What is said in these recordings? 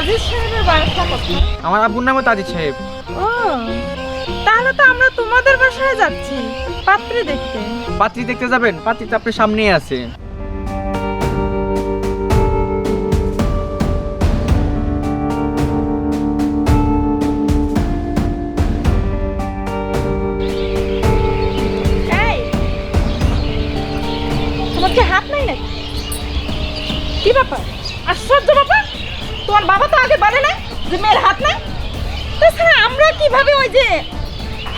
আজিজ সাহেবের বাসা কোথায়? আমার আব্বুর নামও তাজিদ সাহেব। ও তাহলে তো আমরা তোমাদের বাসায় যাচ্ছি পাত্রী দেখতে। পাত্রী দেখতে যাবেন? পাত্রী তো আপনার সামনেই আছে। তোমার কি হাত নাই নাকি? কি ব্যাপার? আশ্চর্য ব্যাপার। তোমার বাবা তো আগে বলে না যে মেয়ের হাত নাই? তাছাড়া আমরা কীভাবে ওই যে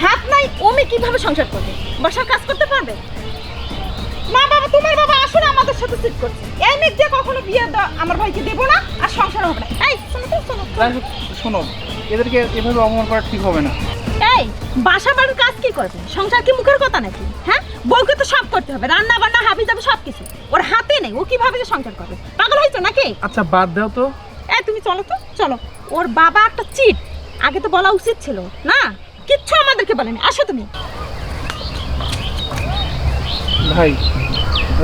হাত নাই ও মেয়ে কীভাবে সংসার করবে? বাসার কাজ করতে পারবে? মা বাবা তোমার বাবা আসলে আমাদের সাথে সিট করছে। এই মেয়ে যে কখনো বিয়ে আমার ভাইকে দেবো না আর সংসার হবে না। এই শোনো তো শোনো এদেরকে এভাবে অপমান করা ঠিক হবে না। এই বাসা বাড়ির কাজ কি করবে? সংসার কি মুখের কথা নাকি? হ্যাঁ? বউকে তো সব করতে হবে রান্না বান্না হাবি যাবে সব কিছু ওর হাতে নেই ও কীভাবে যে সংসার করবে? পাগল হয়েছে নাকি? আচ্ছা বাদ দাও তো। চলো তো চলো। ওর বাবা একটা চিট আগে তো বলা উচিত ছিল। না কিচ্ছু আমাদেরকে বলেনি। আসো তুমি। ভাই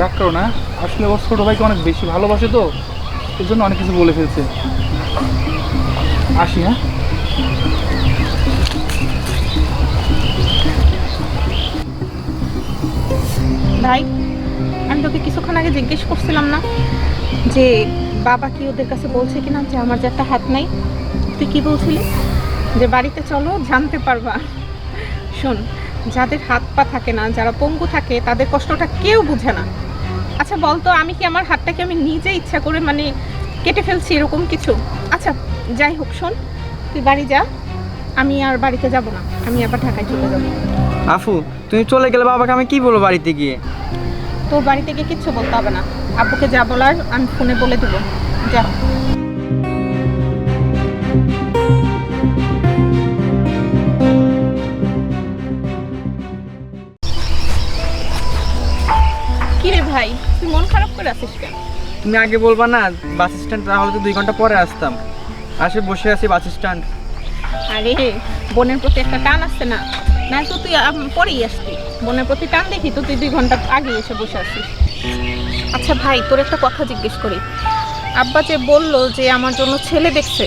রাগ করো না। আসলে ওর ছোট ভাইকে অনেক বেশি ভালোবাসে তো এর জন্য অনেক কিছু বলে ফেলছে। আসি হ্যাঁ? ভাই আমি তোকে কিছুক্ষণ আগে জিজ্ঞেস করছিলাম না? যে বাবা কি ওদের কাছে বলছে কিনা যে আমার যে একটা হাত নাই তুই কি বলছিলি? যে বাড়িতে চলো জানতে পারবা। শোন যাদের হাত পা থাকে না যারা পঙ্গু থাকে তাদের কষ্টটা কেউ বুঝে না। আচ্ছা বলতো আমি কি আমার হাতটাকে আমি নিজে ইচ্ছা করে মানে কেটে ফেলছি এরকম কিছু? আচ্ছা যাই হোক শোন তুই বাড়ি যা আমি আর বাড়িতে যাব না আমি আবার ঢাকায় চলে যাব। আফু তুমি চলে গেলে বাবাকে আমি কি বলব বাড়িতে গিয়ে? তোর বাড়িতে গিয়ে কিচ্ছু বলতে হবে না। আব্বুকে যা বলার আমি ফোনে বলে দেবো। যা। কিরে ভাই তুই মন খারাপ করে আছিস কেন? তুমি আগে বলবা না বাস স্ট্যান্ড তাহলে তো দুই ঘণ্টা পরে আসতাম। আসে বসে আছি বাস স্ট্যান্ড। আরে বোনের প্রতি একটা টান আসছে না। না তো তুই আম- পরেই আসবি। বোনের প্রতি টান দেখি তো তুই দুই ঘণ্টা আগে এসে বসে আছিস। আচ্ছা ভাই তোর একটা কথা জিজ্ঞেস করি। আব্বা যে বলল যে আমার জন্য ছেলে দেখছে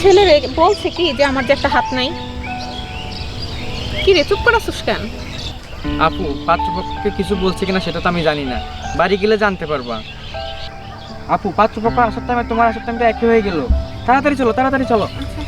ছেলে বলছে কি যে আমার যে একটা হাত নাই? কি রে চুপ করে কেন? আপু পাত্রপক্ষকে কিছু বলছে কিনা সেটা তো আমি জানি না। বাড়ি গেলে জানতে পারবা। আপু পাত্রপক্ষ আসার টাইমে তোমার আসার টাইমটা একই হয়ে গেল। তাড়াতাড়ি চলো তাড়াতাড়ি চলো। আচ্ছা